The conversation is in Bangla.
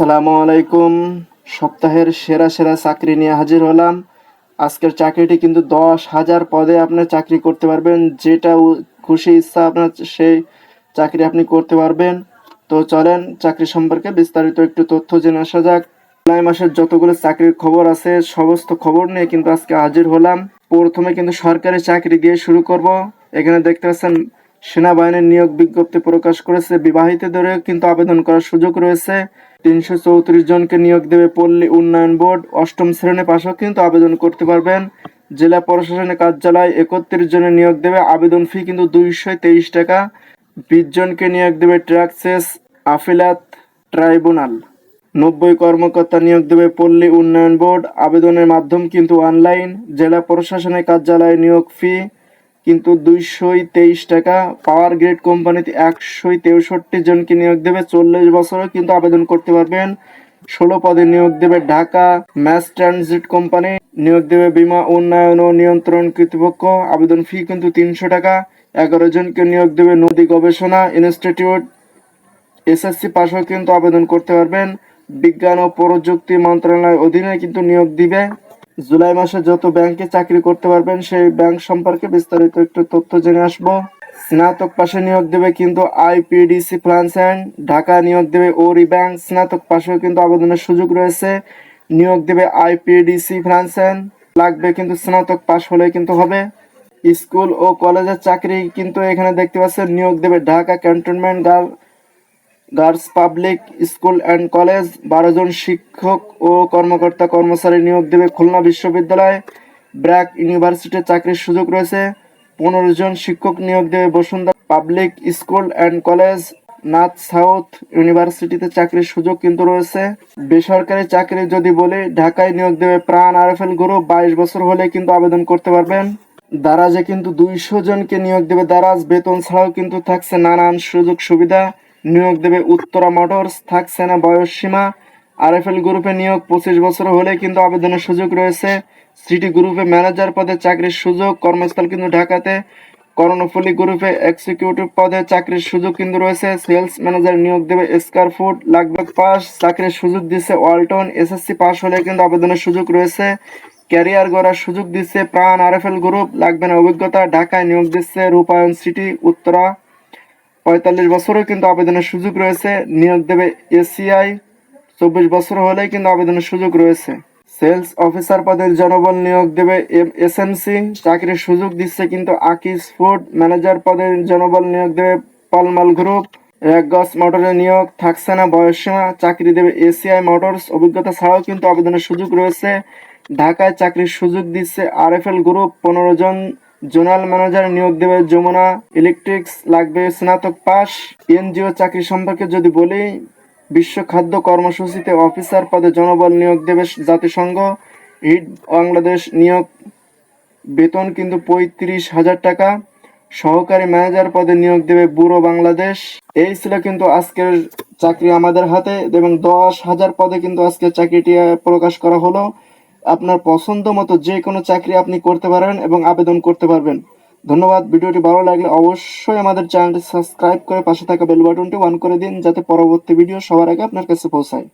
আসসালামু আলাইকুম। সপ্তাহের সেরা সেরা চাকরি নিয়ে হাজির হলাম। আজকের চাকরিটি কিন্তু দশ হাজার পদে আপনার চাকরি করতে পারবেন। যেটা খুশি ইচ্ছা আপনার, সেই চাকরি আপনি করতে পারবেন। তো চলেন চাকরি সম্পর্কে বিস্তারিত একটু তথ্য জেনে আসা যাক। জুলাই মাসের যতগুলো চাকরির খবর আছে, সমস্ত খবর নিয়ে কিন্তু আজকে হাজির হলাম। প্রথমে কিন্তু সরকারি চাকরি দিয়ে শুরু করব। এখানে দেখতে পাচ্ছেন সেনাবাহিনীর নিয়োগ বিজ্ঞপ্তি প্রকাশ করেছে। বিবাহিতদেরও কিন্তু আবেদন করার সুযোগ রয়েছে। তিনশো চৌত্রিশ জনকে নিয়োগ দেবে পল্লী উন্নয়ন বোর্ড। অষ্টম শ্রেণি পাশও কিন্তু আবেদন করতে পারবেন। জেলা প্রশাসনের কার্যালয় একত্রিশ জনের নিয়োগ দেবে। আবেদন ফি কিন্তু দুইশো তেইশ টাকা। বিশ জনকে নিয়োগ দেবে ট্রাকসেস আফিলাত ট্রাইব্যুনাল। নব্বই কর্মকর্তা নিয়োগ দেবে পল্লী উন্নয়ন বোর্ড। আবেদনের মাধ্যম কিন্তু অনলাইন। জেলা প্রশাসনের কার্যালয়ে নিয়োগ ফি কিন্তু দুইশোই তেইশ টাকা পাওয়ার গ্রেড কোম্পানিতে একশোই তেষট্টি জনকে নিয়োগ দেবে চল্লিশ বছরও কিন্তু আবেদন করতে পারবেন। ষোলো পদে নিয়োগ দেবে ঢাকা ম্যাস ট্রানজিট কোম্পানি, নিয়োগ দেবে বিমা, উন্নয়ন ও নিয়ন্ত্রণ কর্তৃপক্ষ। আবেদন ফি কিন্তু তিনশো টাকা। এগারো জনকে নিয়োগ দেবে নদী গবেষণা ইনস্টিটিউট। এসএসসি পাশেও কিন্তু আবেদন করতে পারবেন। বিজ্ঞান ও প্রযুক্তি মন্ত্রণালয়ের অধীনে কিন্তু নিয়োগ দিবে। জুলাই মাসে যত ব্যাংকে চাকরি করতে পারবেন, সেই ব্যাংক সম্পর্কে বিস্তারিত একটু তথ্য জেনে আসব। স্নাতক পাশে নিয়োগ দেবে কিন্তু আইপিডিসি ফ্রান্স অ্যান্ড, ঢাকা নিয়োগ দেবে ওরি ব্যাংক, স্নাতক পাশেও কিন্তু আবেদনের সুযোগ রয়েছে। নিয়োগ দেবে আইপিডিসি ফ্রান্স অ্যান্ড, লাগবে কিন্তু স্নাতক পাশ হলে কিন্তু হবে। স্কুল ও কলেজের চাকরি কিন্তু এখানে দেখতে পাচ্ছেন, নিয়োগ দেবে Dhaka cantonment girl girls public school and college, বারো জন শিক্ষক ও কর্মকর্তা কর্মচারী নিয়োগ দেবে খুলনা বিশ্ববিদ্যালয়। ব্র্যাক ইউনিভার্সিটির চাকরির সুযোগ রয়েছে। পনেরো জন শিক্ষক নিয়োগ দেবে Bashundhara public school and college. North south ইউনিভার্সিটিতে চাকরির সুযোগ কিন্তু রয়েছে। বেসরকারি চাকরি যদি বলি, ঢাকায় নিয়োগ দেবে প্রাণ আরএফএল গ্রুপ বাইশ বছর হলে কিন্তু আবেদন করতে পারবেন। দারাজে কিন্তু দুইশো জনকে নিয়োগ দেবে দারাজ। বেতন ছাড়াও কিন্তু থাকছে নানান সুযোগ সুবিধা। নিয়োগ দেবে উত্তরা মোটরস, থাকছে না বয়স সীমা আরএফএল গ্রুপে নিয়োগ পঁচিশ বছর হলে কিন্তু আবেদনের সুযোগ রয়েছে। সিটি গ্রুপে ম্যানেজার পদে চাকরির সুযোগ, কর্মস্থল কিন্তু ঢাকাতে। কর্ণফুলি গ্রুপে এক্সিকিউটিভ পদে চাকরির সুযোগ কিন্তু রয়েছে। সেলস ম্যানেজার নিয়োগ দেবে স্কার ফুট লাগবে পাস, চাকরির সুযোগ দিচ্ছে ওয়ালটন। এসএসসি পাস হলে কিন্তু আবেদনের সুযোগ রয়েছে। ক্যারিয়ার গড়ার সুযোগ দিচ্ছে প্রাণ আরএফএল গ্রুপ। লাগবে না অভিজ্ঞতা, ঢাকায় নিয়োগ দিচ্ছে রূপায়ণ সিটি, উত্তরা। পঁয়তাল্লিশ বছরও কিন্তু আবেদনের সুযোগ রয়েছে। নিয়োগ দেবে এসিআই চব্বিশ বছর হলেই কিন্তু আবেদনের সুযোগ রয়েছে। সেলস অফিসার পদের জনবল নিয়োগ দেবে এসএমসি চাকরির সুযোগ দিচ্ছে কিন্তু আকিস ফুড। ম্যানেজার পদের জনবল নিয়োগ দেবে পালমাল গ্রুপ। র্যাকগস মোটরের নিয়োগ থাকছে না বয়সসীমা চাকরি দেবে এসিআই মোটরস। অভিজ্ঞতা ছাড়াও কিন্তু আবেদনের সুযোগ রয়েছে। ঢাকায় চাকরির সুযোগ দিচ্ছে আরএফএল গ্রুপ। পনেরো জন জোনাল ম্যানেজার নিয়োগ দেবে যমুনা ইলেকট্রিক্স, লাগবে স্নাতক পাস এনজিও চাকরি সম্পর্কে যদি বলি, বিশ্ব খাদ্য কর্মসূচিতে অফিসার পদে জনবল নিয়োগ দেবে জাতিসংঘ। হিট বাংলাদেশ নিয়োগ, বেতন কিন্তু পঁয়ত্রিশ হাজার টাকা। সহকারী ম্যানেজার পদে নিয়োগ দেবে ব্যুরো বাংলাদেশ। এই ছিল কিন্তু আজকের চাকরি আমাদের হাতে এবং দশ হাজার পদে কিন্তু আজকে চাকরিটি প্রকাশ করা হলো। আপনার পছন্দ মতো যে কোনো চাকরি আপনি করতে পারেন এবং আবেদন করতে পারবেন। ধন্যবাদ, ভিডিওটি ভালো লাগলে অবশ্যই আমাদের চ্যানেলটি সাবস্ক্রাইব করে পাশে থাকা বেল বাটনটি অন করে দিন, যাতে পরবর্তী ভিডিও সবার আগে আপনার কাছে পৌঁছায়।